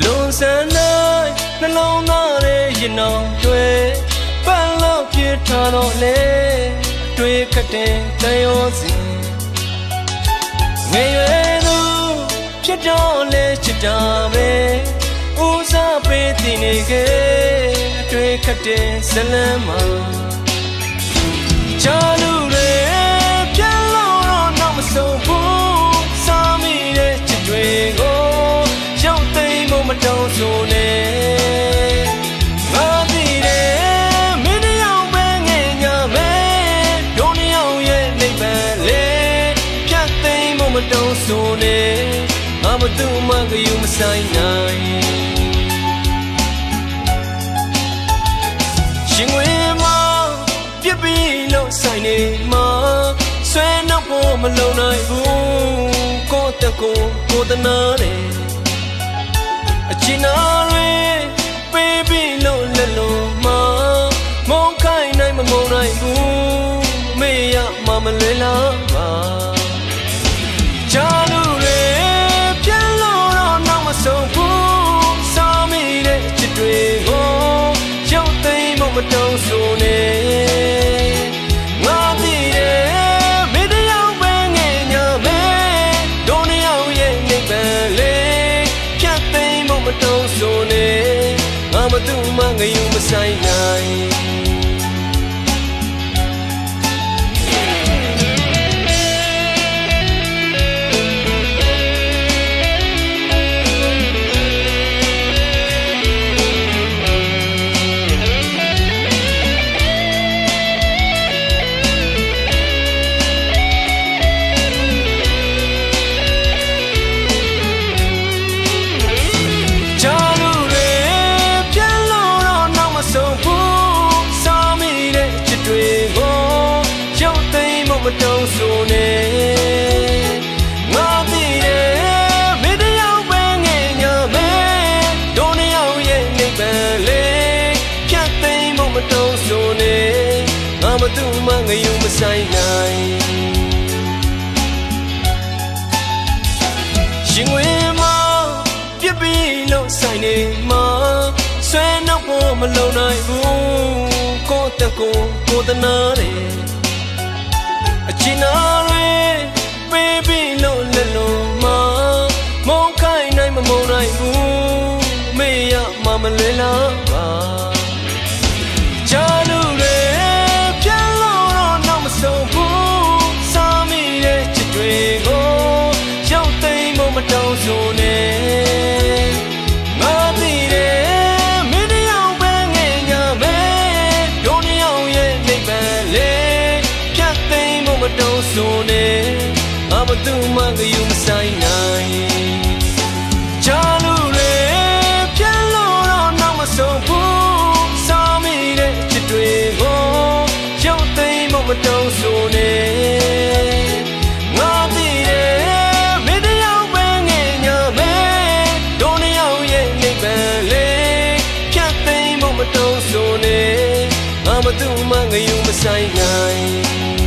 မလွန်ဆန်းနိုင်နှလုံးသားရဲ့ရင်အောင်တွေပန်းလို့ပြထားတော့လေအတွေ့ခတ်တဲ့တန်ရောစဉ်ငယ်ရွယ်သူဖြစ်တော့လေချစ်တာပဲဦးစားပေးတင်နေခဲ့အတွေ့ခတ်တဲ့ဇလန်းမှာချာလူတွေ ဆိုနဲ့ငါမသူမှကယူမဆိုင်နိုင်ရှင်ငွေမှာပြစ်ပြီးလို့ဆိုင်နေမှာဆွဲနှောက်ဖို့မလုံနိုင်ဘူးကိုယ့်တက်ကိုကိုယ်တနာတယ်အချင်နာတွေ မသူမှငယူမဆိုင်နိုင် ဆိုနေငါသိတယ်မင်းတယောက်ပဲငယ်ညာမဲဒုံတယောက်ရဲ့နေပန်လေးဖြတ်သိမ်းဖို့မတုံးဆိုနေငါမသူမှငယူမဆိုင်နိုင်ရှင်ငွေမှာပြစ်ပြီးလို့ဆိုင်နေမှာဆွဲနှောက်ဖို့မလုံနိုင်ဘူးကိုယ့်တက်ကိုကိုယ်တနာတယ် ဖို့မတောင်းဆိုနဲ့ငါမသူမှကယူမဆိုင်နိုင်ချာလူတွေပြန်လို့တော့နောက်မဆုံးဘူးစားမိတဲ့ချစ်တွေကိုရုပ်သိမ်းဖို့မတုံးဆိုနေငါသိတယ်မင်းတယောက်ပဲငယ်ညာမဲဒုံတယောက်ရဲ့နေပန်လေးဖြတ်သိမ်းဖို့မတုံးဆိုနေငါမသူမှငယူမဆိုင်နိုင်